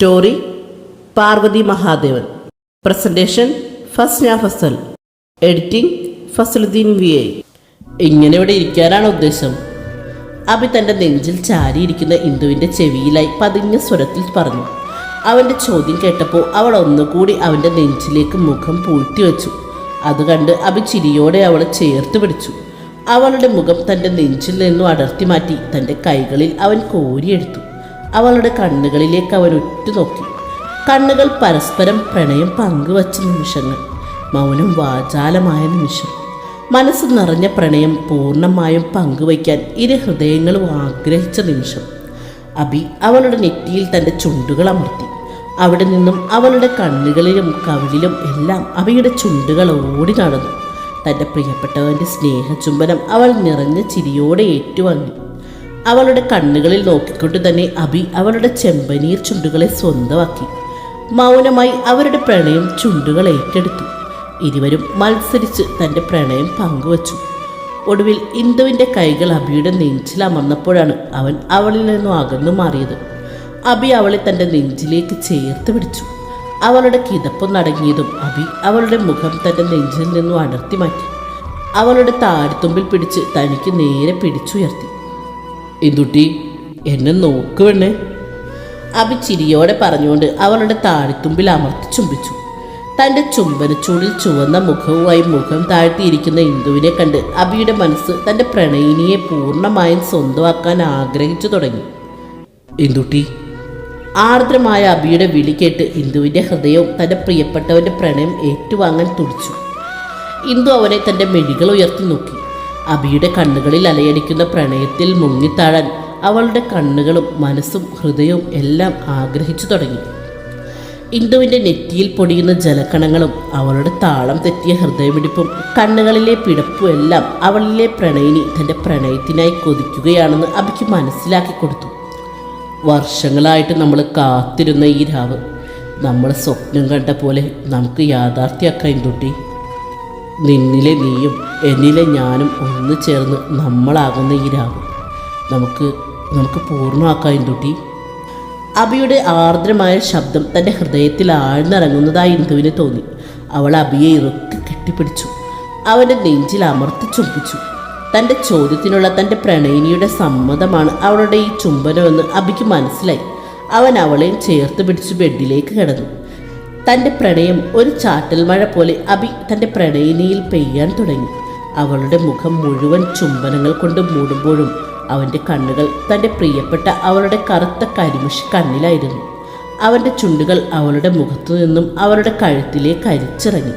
Story Parvathi Mahadevan. Presentation Fasna Fasal. Editing Fasaluddin V I. ഇങ്ങനെ ഇവിടെ ഇരിക്കാനാണ് ഉദ്ദേശം. അഭി തന്റെ നെഞ്ചിൽ ചാരിയിരിക്കുന്ന ഇന്ദുവിന്റെ ചെവിയിലായി പതിഞ്ഞ സ്വരത്തിൽ പറഞ്ഞു. അവന്റെ ചോദ്യം കേട്ടപ്പോൾ അവൾ ഒന്നുകൂടി അവന്റെ നെഞ്ചിലേക്ക് മുഖം പൂഴ്ത്തി വെച്ചു. അത് കണ്ട് അഭി ചിരിയോടെ അവളെ ചേർത്ത് പിടിച്ചു. അവളുടെ മുഖം തന്റെ നെഞ്ചിൽ നിന്നും അടർത്തി മാറ്റി തന്റെ കൈകളിൽ അവൻ കോരിയെടുത്തു. അവളുടെ കണ്ണുകളിലേക്ക് അവൻ ഉറ്റുനോക്കി. കണ്ണുകൾ പരസ്പരം പ്രണയം പങ്കുവച്ച നിമിഷങ്ങൾ. മൗനം വാചാലമായ നിമിഷം. മനസ്സ് നിറഞ്ഞ പ്രണയം പൂർണമായും പങ്കുവയ്ക്കാൻ ഇരു ഹൃദയങ്ങളും ആഗ്രഹിച്ച നിമിഷം. അബി അവളുടെ നെറ്റിയിൽ തന്റെ ചുണ്ടുകൾ അമർത്തി. അവിടെ നിന്നും അവളുടെ കണ്ണുകളിലും കവിളിലും എല്ലാം അവയുടെ ചുണ്ടുകൾ ഓടി നടന്നു. തന്റെ പ്രിയപ്പെട്ടവന്റെ സ്നേഹചുംബനം അവൾ നിറഞ്ഞ ചിരിയോടെ ഏറ്റുവാങ്ങി. അവളുടെ കണ്ണുകളിൽ നോക്കിക്കൊണ്ട് തന്നെ അബി അവളുടെ ചെമ്പനീർ ചുണ്ടുകളെ സ്വന്തമാക്കി. മൗനമായി അവരുടെ പ്രണയം ചുണ്ടുകൾ ഏറ്റെടുത്തു. ഇരുവരും മത്സരിച്ച് തന്റെ പ്രണയം പങ്കുവച്ചു. ഒടുവിൽ ഇന്ദുവിന്റെ കൈകൾ അബിയുടെ നെഞ്ചിൽ അമർന്നപ്പോഴാണ് അവൻ അവളിൽ നിന്നും അകന്നു മാറിയത്. അബി അവളെ തന്റെ നെഞ്ചിലേക്ക് ചേർത്ത് പിടിച്ചു. അവളുടെ കിതപ്പ് നടങ്ങിയതും അബി അവളുടെ മുഖം തന്റെ നെഞ്ചിൽ നിന്നും അടർത്തി മാറ്റി. അവളുടെ താടിത്തുമ്പിൽ പിടിച്ച് തനിക്ക് നേരെ പിടിച്ചുയർത്തി. ഇന്തുട്ടി എന്നെ നോക്കുവെണ്ണേ അഭി ചിരിയോടെ പറഞ്ഞുകൊണ്ട് അവളുടെ താടിത്തുമ്പിൽ അമർത്തി ചുംബിച്ചു. തന്റെ ചുംബനച്ചൂടിൽ ചുവന്ന മുഖവുമായി മുഖം താഴ്ത്തിയിരിക്കുന്ന ഇന്ദുവിനെ കണ്ട് അഭിയുടെ മനസ്സ് തന്റെ പ്രണയിനിയെ പൂർണമായും സ്വന്തമാക്കാൻ ആഗ്രഹിച്ചു തുടങ്ങി. ഇന്ദുട്ടി. ആർദ്രമായ അഭിയുടെ വിളി കേട്ട് ഇന്ദുവിന്റെ ഹൃദയവും തന്റെ പ്രിയപ്പെട്ടവന്റെ പ്രണയം ഏറ്റുവാങ്ങാൻ തുടിച്ചു. ഇന്ദു അവനെ തന്റെ മെഴികൾ ഉയർത്തി നോക്കി. അബിയുടെ കണ്ണുകളിൽ അലയടിക്കുന്ന പ്രണയത്തിൽ മുങ്ങിത്താഴാൻ അവളുടെ കണ്ണുകളും മനസ്സും ഹൃദയവും എല്ലാം ആഗ്രഹിച്ചു തുടങ്ങി. ഇന്ദുവിന്റെ നെറ്റിയിൽ പൊടിയുന്ന ജലക്കണങ്ങളും അവളുടെ താളം തെറ്റിയ ഹൃദയമിടിപ്പും കണ്ണുകളിലെ പിടപ്പും എല്ലാം അവളിലെ പ്രണയിനി തന്റെ പ്രണയത്തിനായി കൊതിക്കുകയാണെന്ന് അബിക്ക് മനസ്സിലാക്കി കൊടുത്തു. വർഷങ്ങളായിട്ട് നമ്മൾ കാത്തിരുന്ന ഈ രാവ് നമ്മൾ സ്വപ്നം കണ്ട പോലെ നമുക്ക് യാഥാർത്ഥ്യമാക്കാം ഇന്തുട്ടി നിന്നിലെ നീയും എന്നിലെ ഞാനും ഒന്ന് ചേർന്ന് നമ്മളാകുന്ന ഈ രാവ്. നമുക്ക് നമുക്ക് പൂർണമാക്കാം ഇന്തുട്ടി അബിയുടെ ആർദ്രമായ ശബ്ദം തന്റെ ഹൃദയത്തിൽ ആഴ്ന്നിറങ്ങുന്നതായി ഇന്ദുവിന് തോന്നി. അവൾ അബിയെ ഇറുക്കി കെട്ടിപ്പിടിച്ചു. അവന്റെ നെഞ്ചിൽ അമർത്തി ചുംബിച്ചു. തന്റെ ചോദ്യത്തിനുള്ള തന്റെ പ്രണയിനിയുടെ സമ്മതമാണ് അവളുടെ ഈ ചുംബനമെന്ന് അബിക്ക് മനസ്സിലായി. അവൻ അവളെയും ചേർത്ത് പിടിച്ച് ബെഡിലേക്ക് കിടന്നു. തന്റെ പ്രണയം ഒരു ചാട്ടൽ മഴ പോലെ അബി തന്റെ പ്രണയിനിയിൽ പെയ്യാൻ തുടങ്ങി. അവളുടെ മുഖം മുഴുവൻ ചുംബനങ്ങൾ കൊണ്ട് മൂടുമ്പോഴും അവന്റെ കണ്ണുകൾ തന്റെ പ്രിയപ്പെട്ട അവളുടെ കറുത്ത കരിമിഷി കണ്ണിലായിരുന്നു. അവന്റെ ചുണ്ടുകൾ അവളുടെ മുഖത്തു നിന്നും അവളുടെ കഴുത്തിലേക്ക് അരിച്ചിറങ്ങി.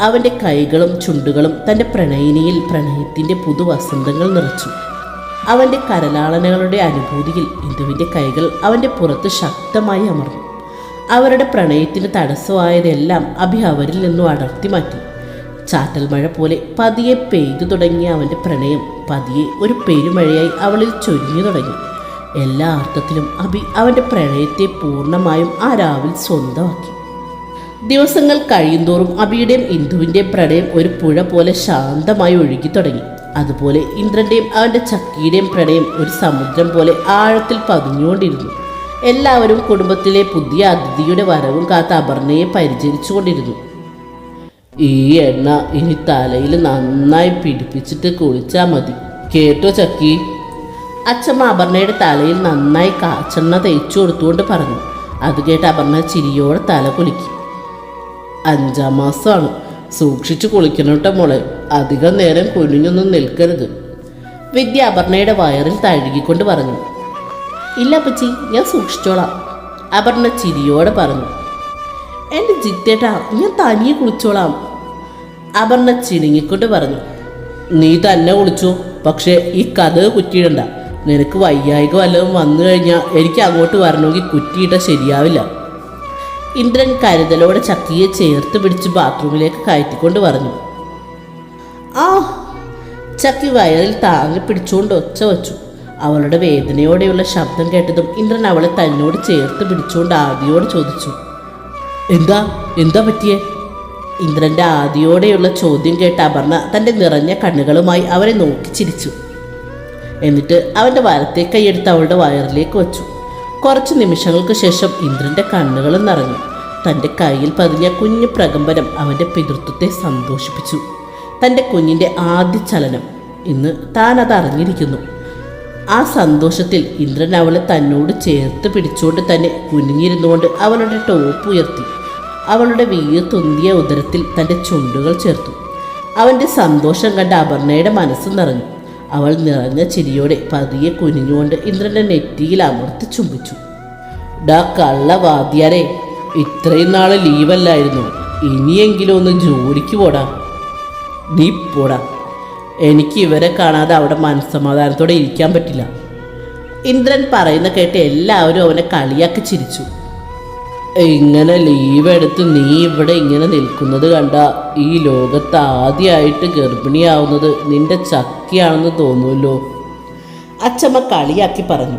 അവന്റെ കൈകളും ചുണ്ടുകളും തന്റെ പ്രണയിനിയിൽ പ്രണയത്തിന്റെ പുതുവസന്തങ്ങൾ നിറച്ചു. അവന്റെ കരലാളനകളുടെ അനുഭൂതിയിൽ ഇന്ദുവിന്റെ കൈകൾ അവന്റെ പുറത്ത് ശക്തമായി അമർന്നു. അവരുടെ പ്രണയത്തിന് തടസ്സമായതെല്ലാം അഭി അവരിൽ നിന്നും അടർത്തി മാറ്റി. ചാറ്റൽ മഴ പോലെ പതിയെ പെയ്തു തുടങ്ങിയ അവന്റെ പ്രണയം പതിയെ ഒരു പെരുമഴയായി അവളിൽ ചൊരിഞ്ഞു തുടങ്ങി. എല്ലാ അർത്ഥത്തിലും അഭി അവന്റെ പ്രണയത്തെ പൂർണമായും ആ രാവിൽ സ്വന്തമാക്കി. ദിവസങ്ങൾ കഴിയുന്തോറും അബിയുടെയും ഇന്ദുവിന്റെയും പ്രണയം ഒരു പുഴ പോലെ ശാന്തമായി ഒഴുകി തുടങ്ങി. അതുപോലെ ഇന്ദ്രന്റെയും അവന്റെ ചക്കിയുടെയും പ്രണയം ഒരു സമുദ്രം പോലെ ആഴത്തിൽ പതിഞ്ഞുകൊണ്ടിരുന്നു. എല്ലാവരും കുടുംബത്തിലെ പുതിയ അതിഥിയുടെ വരവും കാത്ത് അപർണയെ പരിചരിച്ചുകൊണ്ടിരുന്നു. ഈ എണ്ണ ഇനി തലയിൽ നന്നായി പിടിപ്പിച്ചിട്ട് കുളിച്ചാൽ മതി. കേട്ടോ ചക്കി? അച്ഛമ്മ അപർണയുടെ തലയിൽ നന്നായി കാച്ചെണ്ണ തേച്ചു കൊടുത്തുകൊണ്ട് പറഞ്ഞു. അത് കേട്ട് അപർണ ചിരിയോടെ തല കുലുക്കി. അഞ്ചാം മാസമാണ് സൂക്ഷിച്ചു കുളിക്കണം കേട്ടോ മോളെ. അധികം നേരം കുനിഞ്ഞൊന്നും നിൽക്കരുത്. വിദ്യ അപർണയുടെ വയറിൽ തഴുകിക്കൊണ്ട് പറഞ്ഞു. ഇല്ല അപ്പച്ചി ഞാൻ സൂക്ഷിച്ചോളാം. അപർണ ചിരിയോടെ പറഞ്ഞു. എന്റെ ജിത്തേട്ടാ ഞാൻ തനിയെ കുളിച്ചോളാം. അപർണ ചിണുങ്ങിക്കൊണ്ട് പറഞ്ഞു. നീ തന്നെ കുളിച്ചു പക്ഷേ ഈ കഥ കുറ്റിയിടണ്ട. നിനക്ക് വയ്യായിക വല്ലതും വന്നു കഴിഞ്ഞാൽ എനിക്ക് അങ്ങോട്ട് വരണമെങ്കിൽ കുറ്റിയിട്ട ശരിയാവില്ല. ഇന്ദ്രൻ കരുതലോടെ ചക്കിയെ ചേർത്ത് പിടിച്ച് ബാത്റൂമിലേക്ക് കയറ്റിക്കൊണ്ട് പറഞ്ഞു. ആ ചക്കി വയറിൽ താങ്ങി പിടിച്ചുകൊണ്ട് ഒച്ച വച്ചു. അവളുടെ വേദനയോടെയുള്ള ശബ്ദം കേട്ടതും ഇന്ദ്രൻ അവളെ തന്നോട് ചേർത്ത് പിടിച്ചുകൊണ്ട് ആദിയോട് ചോദിച്ചു എന്താ എന്താ പറ്റിയേ? ഇന്ദ്രന്റെ ആദിയോടെയുള്ള ചോദ്യം കേട്ട അപർണ തന്റെ നിറഞ്ഞ കണ്ണുകളുമായി അവരെ നോക്കി ചിരിച്ചു. എന്നിട്ട് അവന്റെ വലത്തെ കൈയെടുത്ത് അവളുടെ വയറിലേക്ക് വച്ചു. കുറച്ച് നിമിഷങ്ങൾക്ക് ശേഷം ഇന്ദ്രന്റെ കണ്ണുകൾ നിറഞ്ഞു. തന്റെ കയ്യിൽ പതിഞ്ഞ കുഞ്ഞു പ്രകമ്പനം അവന്റെ പിതൃത്വത്തെ സന്തോഷിപ്പിച്ചു. തന്റെ കുഞ്ഞിന്റെ ആദ്യ ചലനം. ഇന്ന് താൻ അത് അറിഞ്ഞിരിക്കുന്നു. ആ സന്തോഷത്തിൽ ഇന്ദ്രൻ അവളെ തന്നോട് ചേർത്ത് പിടിച്ചുകൊണ്ട് തന്നെ കുനിഞ്ഞിരുന്നുകൊണ്ട് അവളുടെ ടോപ്പ് ഉയർത്തി. അവളുടെ വീർത്തൊന്തിയ ഉദരത്തിൽ തന്റെ ചുണ്ടുകൾ ചേർത്തു. അവന്റെ സന്തോഷം കണ്ട അപർണയുടെ മനസ്സ് നിറഞ്ഞു. അവൾ നിറഞ്ഞ ചിരിയോടെ പതിയെ കുനിഞ്ഞുകൊണ്ട് ഇന്ദ്രന്റെ നെറ്റിയിൽ അമർത്തി ചുംബിച്ചു. ഡാ കള്ള വാദ്യാരെ ഇത്രയും നാൾ ലീവല്ലായിരുന്നു. ഇനിയെങ്കിലും ഒന്ന് ജോലിക്ക് പോടാ. നീ പോടാ. എനിക്ക് ഇവരെ കാണാതെ അവിടെ മനസ്സമാധാനത്തോടെ ഇരിക്കാൻ പറ്റില്ല. ഇന്ദ്രൻ പറയുന്ന കേട്ട് എല്ലാവരും അവനെ കളിയാക്കി ചിരിച്ചു. ഇങ്ങനെ ലീവ് എടുത്ത് നീ ഇവിടെ ഇങ്ങനെ നിൽക്കുന്നത് കണ്ട ഈ ലോകത്ത് ആദ്യമായിട്ട് ഗർഭിണിയാവുന്നത് നിന്റെ ചക്കിയാണെന്ന് തോന്നുമല്ലോ അച്ചമ്മ കളിയാക്കി പറഞ്ഞു.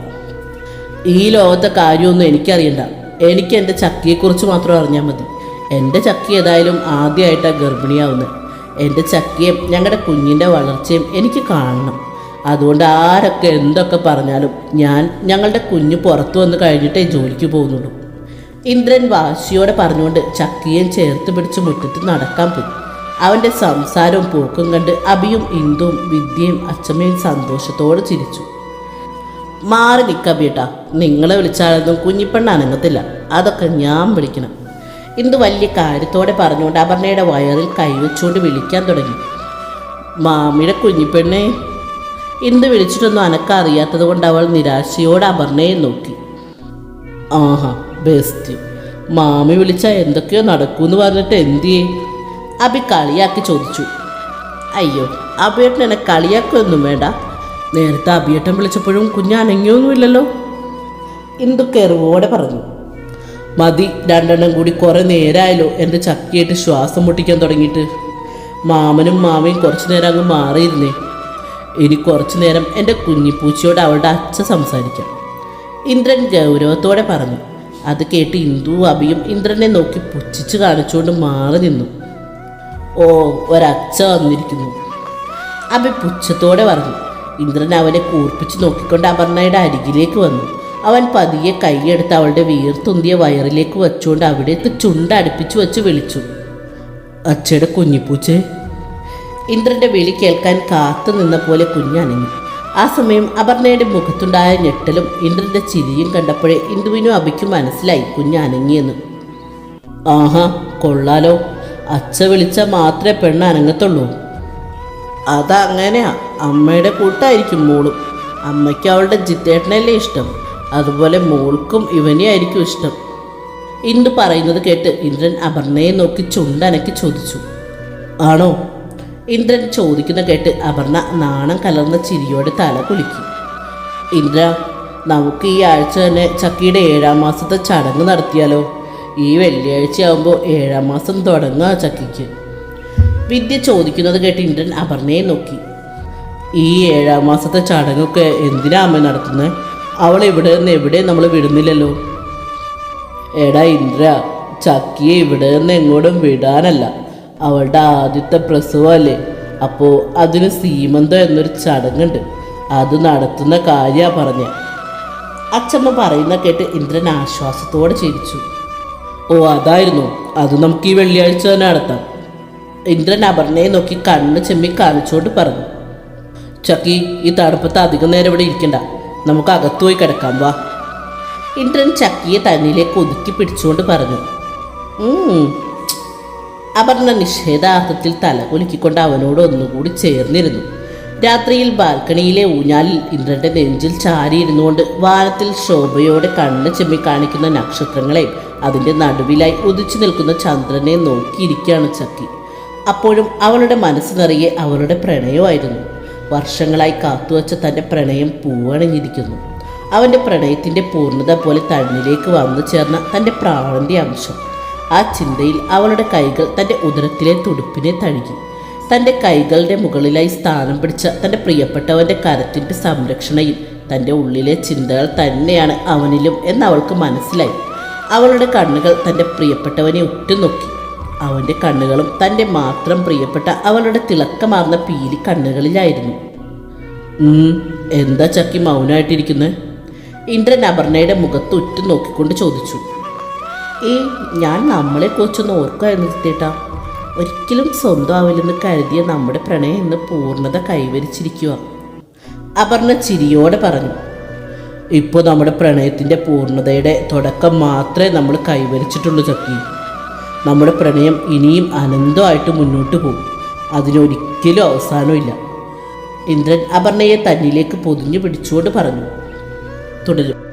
ഈ ലോകത്തെ കാര്യമൊന്നും എനിക്കറിയണ്ട. എനിക്ക് എന്റെ ചക്കിയെക്കുറിച്ച് മാത്രം അറിഞ്ഞാൽ മതി. എന്റെ ചക്കി ഏതായാലും ആദ്യമായിട്ടാണ് ഗർഭിണിയാവുന്നത് എന്റെ ചക്കിയും ഞങ്ങളുടെ കുഞ്ഞിന്റെ വളർച്ചയും എനിക്ക് കാണണം. അതുകൊണ്ട് ആരൊക്കെ എന്തൊക്കെ പറഞ്ഞാലും ഞാൻ ഞങ്ങളുടെ കുഞ്ഞ് പുറത്തു വന്ന് കഴിഞ്ഞിട്ടേ ജോലിക്ക് പോകുന്നുള്ളൂ. ഇന്ദ്രൻ വാശിയോടെ പറഞ്ഞുകൊണ്ട് ചക്കിയും ചേർത്ത് പിടിച്ച് മുറ്റത്ത് നടക്കാൻ പോയി. അവന്റെ സംസാരവും പോക്കും കണ്ട് അബിയും ഇന്ദുവും വിദ്യയും അച്ഛമ്മയും സന്തോഷത്തോടെ ചിരിച്ചു. മാറി നിൽക്കാം നിൽക്കബിയേട്ടാ നിങ്ങളെ വിളിച്ചാലൊന്നും കുഞ്ഞിപ്പെണ്ണ അനങ്ങത്തില്ല. അതൊക്കെ ഞാൻ വിളിക്കണം. ഇന്ദു വലിയ കാര്യത്തോടെ പറഞ്ഞുകൊണ്ട് അപർണയുടെ വയറിൽ കൈവച്ചുകൊണ്ട് വിളിക്കാൻ തുടങ്ങി. മാമിയുടെ കുഞ്ഞിപ്പെണ്ണെ എന്ത് വിളിച്ചിട്ടൊന്നും അനക്കറിയാത്തത് കൊണ്ട് അവൾ നിരാശയോടെ അപർണയെ നോക്കി. ആഹാ ബെസ്റ്റ്. മാമി വിളിച്ചാൽ എന്തൊക്കെയോ നടക്കൂന്ന് പറഞ്ഞിട്ട് എന്തിയേ? അബി കളിയാക്കി ചോദിച്ചു. അയ്യോ അബിയേട്ടൻ എന്നെ കളിയാക്കൊന്നും വേണ്ട. നേരത്തെ അബിയേട്ടൻ വിളിച്ചപ്പോഴും കുഞ്ഞ് അനങ്ങിയൊന്നുമില്ലല്ലോ. ഇന്ദു കെറിവോടെ പറഞ്ഞു. മതി രണ്ടെണ്ണം കൂടി കുറേ നേരമായല്ലോ എന്റെ ചക്കിയായിട്ട് ശ്വാസം മുട്ടിക്കാൻ തുടങ്ങിയിട്ട്. മാമനും മാമയും കുറച്ചു നേരം അങ്ങ് മാറിയിരുന്നേ. ഇനി കുറച്ചു നേരം എന്റെ കുഞ്ഞിപ്പൂച്ചയോട് അവളുടെ അച്ഛ സംസാരിക്കാം. ഇന്ദ്രൻ ഗൗരവത്തോടെ പറഞ്ഞു. അത് കേട്ട് ഇന്ദു അബിയും ഇന്ദ്രനെ നോക്കി പുച്ഛിച്ച് കാണിച്ചുകൊണ്ട് മാറി നിന്നു. ഓ ഒരച്ഛ വന്നിരിക്കുന്നു. അബി പുച്ഛത്തോടെ പറഞ്ഞു. ഇന്ദ്രൻ അവനെ കൂർപ്പിച്ച് നോക്കിക്കൊണ്ട് അപർണയുടെ അരികിലേക്ക് വന്നു. അവൻ പതിയെ കൈയെടുത്ത് അവളുടെ വീർത്തുന്തിയ വയറിലേക്ക് വെച്ചുകൊണ്ട് അവിടേക്ക് ചുണ്ടടുപ്പിച്ചു വെച്ച് വിളിച്ചു. അച്ഛയുടെ കുഞ്ഞിപ്പൂച്ചേ. ഇന്ദ്രന്റെ വിളി കേൾക്കാൻ കാത്തു നിന്ന പോലെ കുഞ്ഞനങ്ങി. ആ സമയം അപർണയുടെ മുഖത്തുണ്ടായ ഞെട്ടലും ഇന്ദ്രന്റെ ചിരിയും കണ്ടപ്പോഴേ ഇന്ദുവിനും അബിക്കും മനസ്സിലായി കുഞ്ഞനങ്ങിയെന്ന്. ആഹാ കൊള്ളാലോ. അച്ഛ വിളിച്ചാൽ മാത്രമേ പെണ്ണ് അനങ്ങത്തുള്ളൂ അതങ്ങനെയാ. അമ്മയുടെ കൂട്ടായിരിക്കും മോളും. അമ്മയ്ക്ക് അവളുടെ ജിത്തേട്ടനല്ലേ ഇഷ്ടം. അതുപോലെ മോൾക്കും ഇവനെ ആയിരിക്കും ഇഷ്ടം. ഇന്ദു പറയുന്നത് കേട്ട് ഇന്ദ്രൻ അപർണയെ നോക്കി ചുണ്ടനക്കി ചോദിച്ചു. ആണോ? ഇന്ദ്രൻ ചോദിക്കുന്ന കേട്ട് അപർണ നാണം കലർന്ന ചിരിയോടെ തല കുലുക്കി. ഇന്ദ്ര നമുക്ക് ഈ ആഴ്ച തന്നെ ചക്കിയുടെ ഏഴാം മാസത്തെ ചടങ്ങ് നടത്തിയാലോ? ഈ വെള്ളിയാഴ്ച ആകുമ്പോൾ ഏഴാം മാസം തുടങ്ങുക ചക്കിക്ക്. വിദ്യ ചോദിക്കുന്നത് കേട്ട് ഇന്ദ്രൻ അപർണയെ നോക്കി. ഈ ഏഴാം മാസത്തെ ചടങ്ങൊക്കെ എന്തിനാ അമ്മ നടത്തുന്നത് അവൾ ഇവിടെ നിന്ന് എവിടെ നമ്മൾ വിടുന്നില്ലല്ലോ? എടാ ഇന്ദ്ര ചക്കിയെ ഇവിടെ നിന്ന് എങ്ങോട്ടും വിടാനല്ല. അവളുടെ ആദ്യത്തെ പ്രസവമല്ലേ? അപ്പോൾ അതിന് സീമന്തം എന്നൊരു ചടങ്ങുണ്ട്. അത് നടത്തുന്ന കാര്യമാണ് പറഞ്ഞ. അച്ഛമ്മ പറയുന്ന കേട്ട് ഇന്ദ്രൻ ആശ്വാസത്തോടെ ചിരിച്ചു. ഓ അതായിരുന്നു. അത് നമുക്ക് ഈ വെള്ളിയാഴ്ച തന്നെ നടത്താം. ഇന്ദ്രൻ അപർണയെ നോക്കി കണ്ണ് ചെമ്മി കാണിച്ചുകൊണ്ട് പറഞ്ഞു. ചക്കി ഈ തണുപ്പത്ത് അധികം നേരം ഇവിടെ ഇരിക്കണ്ട. നമുക്ക് അകത്തു പോയി കിടക്കാം വാ. ഇന്ദ്രൻ ചക്കിയെ തന്നിലേക്ക് ഒതുക്കി പിടിച്ചുകൊണ്ട് പറഞ്ഞു. അപർണ നിഷേധാർത്ഥത്തിൽ തല കുലുക്കിക്കൊണ്ട് അവനോട് ഒന്നുകൂടി ചേർന്നിരുന്നു. രാത്രിയിൽ ബാൽക്കണിയിലെ ഊഞ്ഞാലിൽ ഇന്ദ്രന്റെ നെഞ്ചിൽ ചാരിയിരുന്നുകൊണ്ട് വാനത്തിൽ ശോഭയോടെ കണ്ണ് ചെമ്മി കാണിക്കുന്ന നക്ഷത്രങ്ങളെ അതിന്റെ നടുവിലായി ഉദിച്ചു നിൽക്കുന്ന ചന്ദ്രനെ നോക്കിയിരിക്കുകയാണ് ചക്കി. അപ്പോഴും അവളുടെ മനസ്സ് നിറയെ അവളുടെ പ്രണയമായിരുന്നു വർഷങ്ങളായി കാത്തുവച്ച തന്റെ പ്രണയം പൂവണിഞ്ഞിരിക്കുന്നു. അവന്റെ പ്രണയത്തിന്റെ പൂർണത പോലെ തണ്ണിലേക്ക് വന്നു ചേർന്ന തന്റെ പ്രാണന്റെ അംശം. ആ ചിന്തയിൽ അവളുടെ കൈകൾ തന്റെ ഉദരത്തിലെ തുടുപ്പിനെ തഴുകി. തന്റെ കൈകളുടെ മുകളിലായി സ്ഥാനം പിടിച്ച തന്റെ പ്രിയപ്പെട്ടവന്റെ കരത്തിന്റെ സംരക്ഷണയിൽ തന്റെ ഉള്ളിലെ ചിന്തകൾ തന്നെയാണ് അവനിലും എന്നവൾക്ക് മനസ്സിലായി. അവളുടെ കണ്ണുകൾ തന്റെ പ്രിയപ്പെട്ടവനെ ഉറ്റുനോക്കി. അവന്റെ കണ്ണുകളും തന്റെ മാത്രം പ്രിയപ്പെട്ട അവളുടെ തിളക്കമാർന്ന പീലി കണ്ണുകളിലായിരുന്നു. എന്താ ചക്കി മൗനമായിട്ടിരിക്കുന്നത് ഇന്ദ്രൻ അപർണയുടെ മുഖത്ത് ഉറ്റു നോക്കിക്കൊണ്ട് ചോദിച്ചു. ഏ ഞാൻ നമ്മളെ കുറിച്ചൊന്ന് ഓർക്കുമായിരുന്നു ചിത്തേട്ടാ ഒരിക്കലും സ്വന്തമാവില്ലെന്ന് കരുതിയ നമ്മുടെ പ്രണയം ഇന്ന് പൂർണത കൈവരിച്ചിരിക്കുക അപർണ ചിരിയോടെ പറഞ്ഞു. ഇപ്പോൾ നമ്മുടെ പ്രണയത്തിന്റെ പൂർണതയുടെ തുടക്കം മാത്രമേ നമ്മൾ കൈവരിച്ചിട്ടുള്ളൂ ചക്കി. നമ്മുടെ പ്രണയം ഇനിയും അനന്തമായിട്ട് മുന്നോട്ട് പോകും. അതിനൊരിക്കലും അവസാനമില്ല ഇന്ദ്രൻ അപർണയെ തന്നിലേക്ക് പൊതിഞ്ഞു പിടിച്ചുകൊണ്ട് പറഞ്ഞു തുടരും.